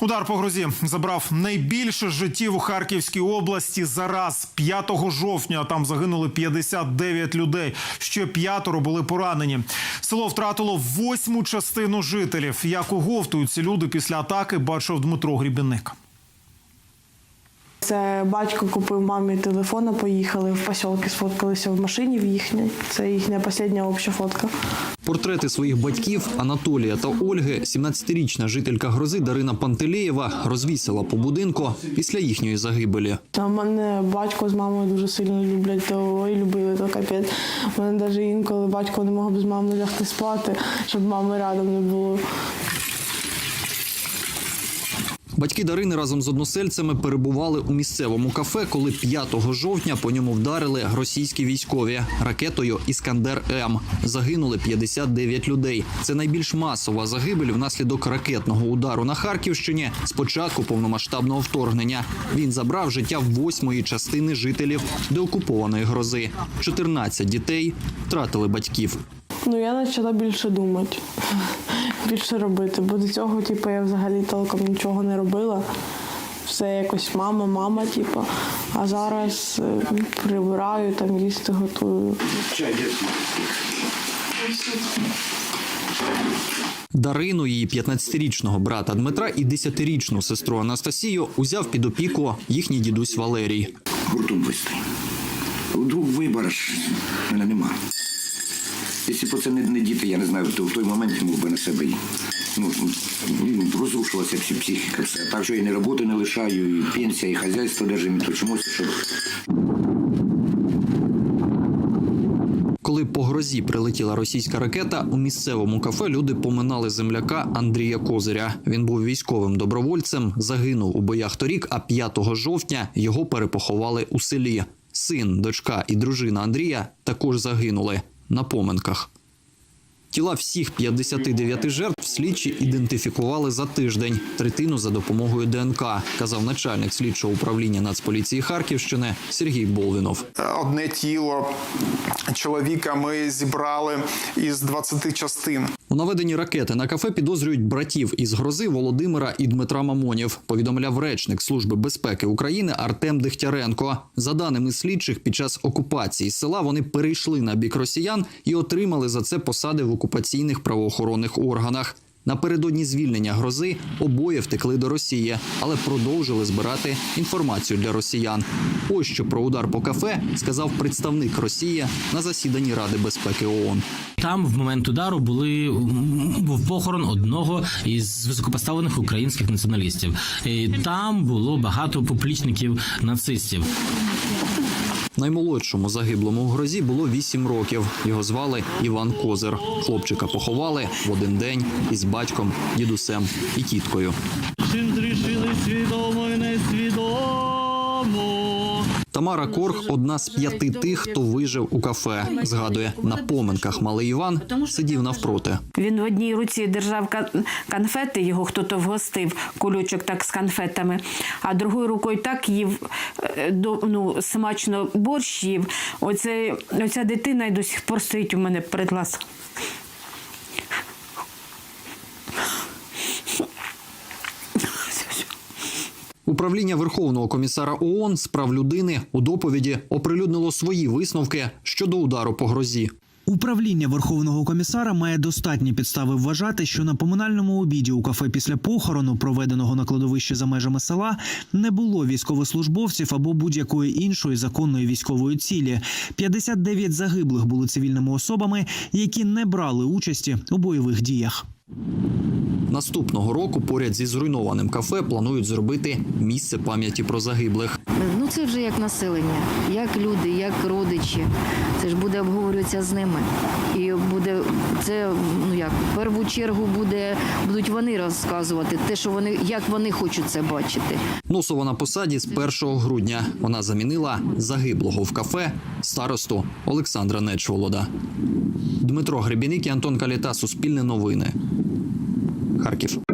Удар по грозі забрав найбільше життів у Харківській області зараз. 5 жовтня там загинули 59 людей. Ще п'ятеро були поранені. Село втратило восьму частину жителів. Як оговтують люди після атаки, бачив Дмитро Грібінник. Це батько купив мамі телефон, а поїхали в посілки, сфоткалися в машині в їхній. Це їхня остання обща фотка. Портрети своїх батьків Анатолія та Ольги 17-річна жителька грози Дарина Пантелеєва розвісила по будинку після їхньої загибелі. А мене батько з мамою дуже сильно люблять, то ой, любили, то капець. У мене навіть інколи батько не мог без мами лягти спати, щоб мами рядом не було. Батьки Дарини разом з односельцями перебували у місцевому кафе, коли 5 жовтня по ньому вдарили російські військові ракетою Іскандер М. Загинули 59 людей. Це найбільш масова загибель внаслідок ракетного удару на Харківщині з початку повномасштабного вторгнення. Він забрав життя восьмої частини жителів деокупованої грози. 14 дітей втратили батьків. Ну я почала більше думати, більше робити. Бо до цього, типу, я взагалі толком нічого не робила. Все якось мама, мама, типу. А зараз е, прибираю, там їсти готую. Дарину, її 15-річного брата Дмитра і 10-річну сестру Анастасію узяв під опіку їхній дідусь Валерій. гуртом вистай. Вдруг вибориш, мене нема. Якщо б це не, не діти, я не знаю, то в той момент я мог би на себе і, ну, розрушилася всі психіка, все. Так що я ні роботи не лишаю, і пенсія, і хазяйство держимо, і то чомусь, Коли по грозі прилетіла російська ракета, у місцевому кафе люди поминали земляка Андрія Козиря. Він був військовим добровольцем, загинув у боях торік, а 5 жовтня його перепоховали у селі. Син, дочка і дружина Андрія також загинули на поминках. Тіла всіх 59 жертв слідчі ідентифікували за тиждень, третину за допомогою ДНК, казав начальник слідчого управління Нацполіції Харківщини Сергій Болвінов. Одне тіло чоловіка ми зібрали із 20 частин. У наведенні ракети на кафе підозрюють братів із грози Володимира і Дмитра Мамонів. Повідомляв речник Служби безпеки України Артем Дегтяренко. За даними слідчих, під час окупації села вони перейшли на бік росіян і отримали за це посади в окупаційних правоохоронних органах. Напередодні звільнення грози обоє втекли до Росії, але продовжили збирати інформацію для росіян. Ось що про удар по кафе сказав представник Росії на засіданні Ради безпеки ООН. Там в момент удару були був похорон одного із високопоставлених українських націоналістів. І там було багато поплічників нацистів. Наймолодшому загиблому у грозі було 8 років. Його звали Іван Козир. Хлопчика поховали в один день із батьком, дідусем і тіткою. Чим зрішили свідомо. Тамара Корх одна з п'яти тих, хто вижив у кафе. Згадує, на поминках малий Іван сидів навпроти. Він в одній руці держав кон- конфети, його хто-то вгостив, кулючок так з конфетами, а другою рукою так їв е, до- ну, смачно борщ їв. Оце, оця дитина й до сих пор стоїть у мене перед глазом. Управління Верховного комісара ООН з прав людини у доповіді оприлюднило свої висновки щодо удару по грозі. Управління Верховного комісара має достатні підстави вважати, що на поминальному обіді у кафе після похорону, проведеного на кладовищі за межами села, не було військовослужбовців або будь-якої іншої законної військової цілі. 59 загиблих були цивільними особами, які не брали участі у бойових діях. Наступного року поряд зі зруйнованим кафе планують зробити місце пам'яті про загиблих. Ну це вже як населення, як люди, як родичі. Це ж буде обговорюватися з ними. І буде це ну як в першу чергу буде будуть вони розказувати те, що вони як вони хочуть це бачити. Носова на посаді з 1 грудня. Вона замінила загиблого в кафе старосту Олександра Нечволода. Дмитро Гребіник і Антон Каліта. Суспільне новини. Харків.